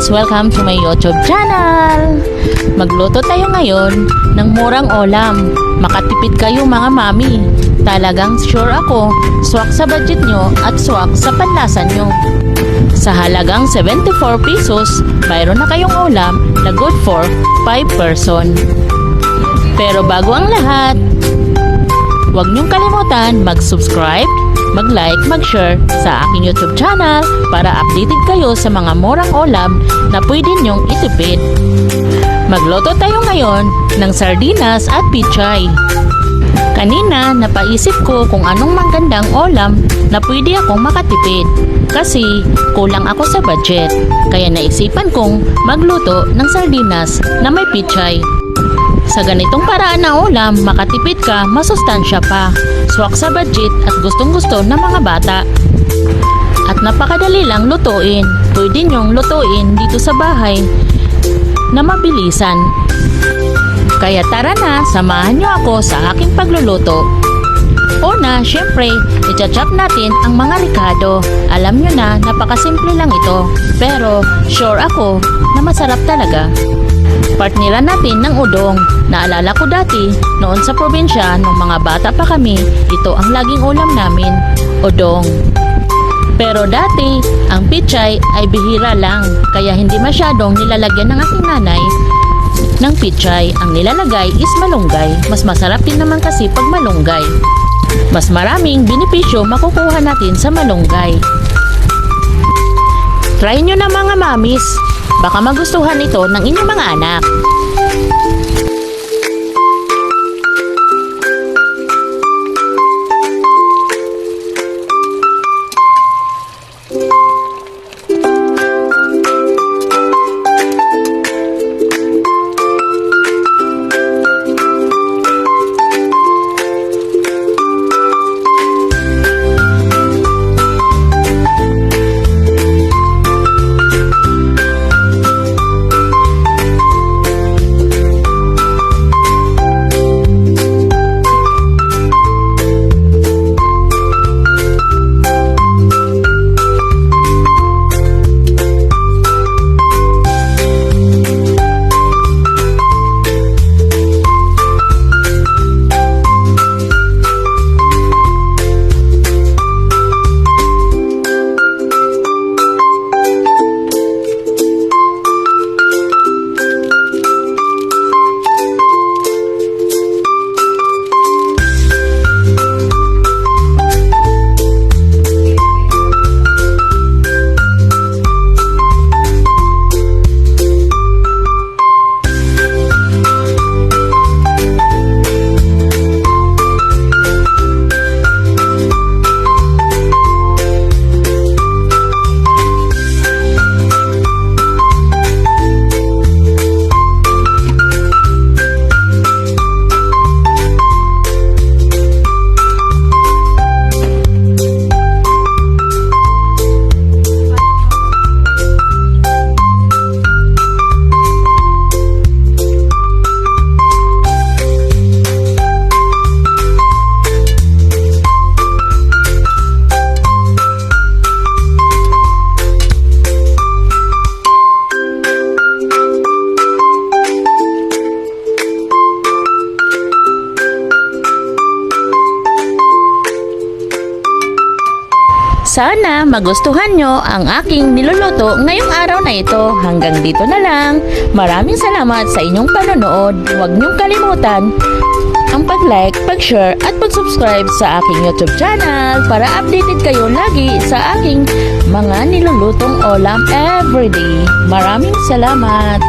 guys! Welcome to my YouTube channel! Magluto tayo ngayon ng murang olam. Makatipid kayo mga mami. Talagang sure ako, swak sa budget nyo at swak sa panlasa nyo. Sa halagang 74 pesos, mayroon na kayong ulam na good for 5 person. Pero bago ang lahat, Huwag niyong kalimutan mag-subscribe, mag-like, mag-share sa aking YouTube channel para updated kayo sa mga murang ulam na pwede niyong itipid. Magluto tayo ngayon ng sardinas at pichay. Kanina, napaisip ko kung anong magandang ulam na pwede akong makatipid. Kasi kulang ako sa budget. Kaya naisipan kong magluto ng sardinas na may pichay. Sa ganitong paraan na ulam, makatipid ka, masustansya pa. Swak sa budget at gustong gusto ng mga bata. At napakadali lang lutuin. Pwede nyong lutuin dito sa bahay na mabilisan. Kaya tara na, samahan nyo ako sa aking pagluluto. Una, syempre, i-chop natin ang mga ricado. Alam nyo na, napakasimple lang ito. Pero, sure ako na masarap talaga. Partneran natin ng udong. Naalala ko dati, noon sa probinsya, nung mga bata pa kami, ito ang laging ulam namin, udong. Pero dati, ang pichay ay bihira lang, kaya hindi masyadong nilalagyan ng aking nanay ng pichay. Ang nilalagay is malunggay. Mas masarap din naman kasi pag malunggay. Mas maraming benepisyo makukuha natin sa malunggay. Try nyo na mga mamis. Baka magustuhan ito ng inyong mga anak. Sana magustuhan nyo ang aking niluluto ngayong araw na ito. Hanggang dito na lang. Maraming salamat sa inyong panonood. Huwag nyong kalimutan ang pag-like, pag-share at pag-subscribe sa aking YouTube channel para updated kayo lagi sa aking mga nilulutong olam everyday. Maraming salamat!